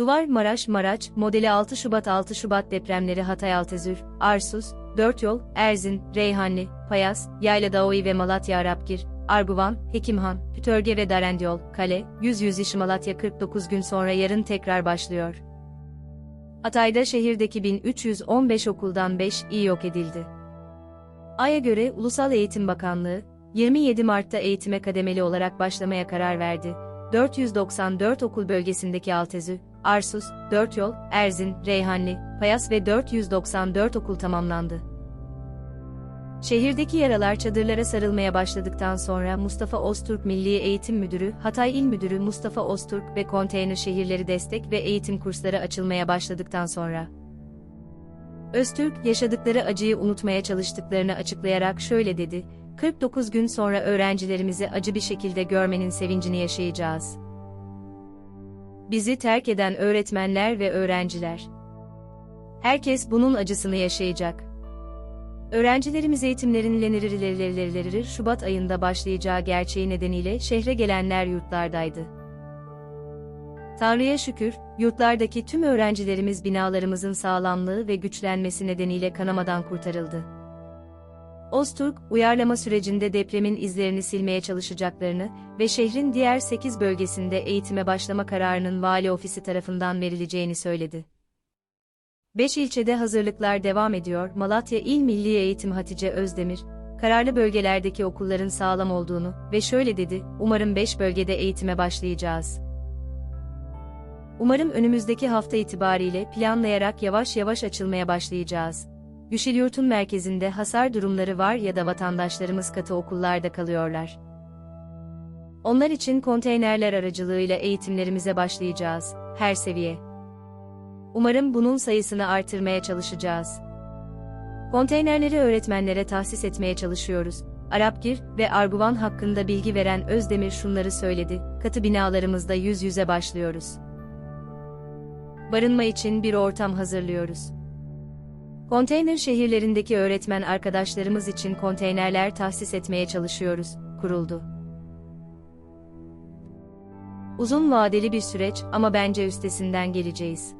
Duvar Maraş Maraç, modeli 6 Şubat 6 Şubat depremleri Hatay Altezür, Arsus, Dört Yol, Erzin, Reyhanli, Payas, Yayla Daoği ve Malatya Arapgir, Arguvan, Hekimhan, Pütörge ve Darendyol, Kale, 100 işi Malatya 49 gün sonra yarın tekrar başlıyor. Hatay'da şehirdeki 1315 okuldan 5 iyi yok edildi. Ay'a göre Ulusal Eğitim Bakanlığı, 27 Mart'ta eğitime kademeli olarak başlamaya karar verdi. 494 okul bölgesindeki Altezü, Arsus, Dört Yol, Erzin, Reyhanli, Payas ve 494 okul tamamlandı. Şehirdeki yaralar çadırlara sarılmaya başladıktan sonra Mustafa Öztürk Milli Eğitim Müdürü, Hatay İl Müdürü Mustafa Öztürk ve konteyner şehirleri destek ve eğitim kursları açılmaya başladıktan sonra Öztürk, yaşadıkları acıyı unutmaya çalıştıklarını açıklayarak şöyle dedi, 49 gün sonra öğrencilerimizi acı bir şekilde görmenin sevincini yaşayacağız. Bizi terk eden öğretmenler ve öğrenciler. Herkes bunun acısını yaşayacak. Öğrencilerimiz eğitimlerin Şubat ayında başlayacağı gerçeği nedeniyle şehre gelenler yurtlardaydı. Tanrı'ya şükür, yurtlardaki tüm öğrencilerimiz binalarımızın sağlamlığı ve güçlenmesi nedeniyle kanamadan kurtarıldı. Ozturk, uyarlama sürecinde depremin izlerini silmeye çalışacaklarını ve şehrin diğer 8 bölgesinde eğitime başlama kararının vali ofisi tarafından verileceğini söyledi. 5 ilçede hazırlıklar devam ediyor. Malatya İl Milli Eğitim Hatice Özdemir, kararlı bölgelerdeki okulların sağlam olduğunu ve şöyle dedi, umarım 5 bölgede eğitime başlayacağız. Umarım önümüzdeki hafta itibariyle planlayarak yavaş yavaş açılmaya başlayacağız. Güşilyurt'un merkezinde hasar durumları var ya da vatandaşlarımız katı okullarda kalıyorlar. Onlar için konteynerler aracılığıyla eğitimlerimize başlayacağız, her seviye. Umarım bunun sayısını artırmaya çalışacağız. Konteynerleri öğretmenlere tahsis etmeye çalışıyoruz. Arapgir ve Arguvan hakkında bilgi veren Özdemir şunları söyledi, katı binalarımızda yüz yüze başlıyoruz. Barınma için bir ortam hazırlıyoruz. Konteyner şehirlerindeki öğretmen arkadaşlarımız için konteynerler tahsis etmeye çalışıyoruz, kuruldu. Uzun vadeli bir süreç ama bence üstesinden geleceğiz.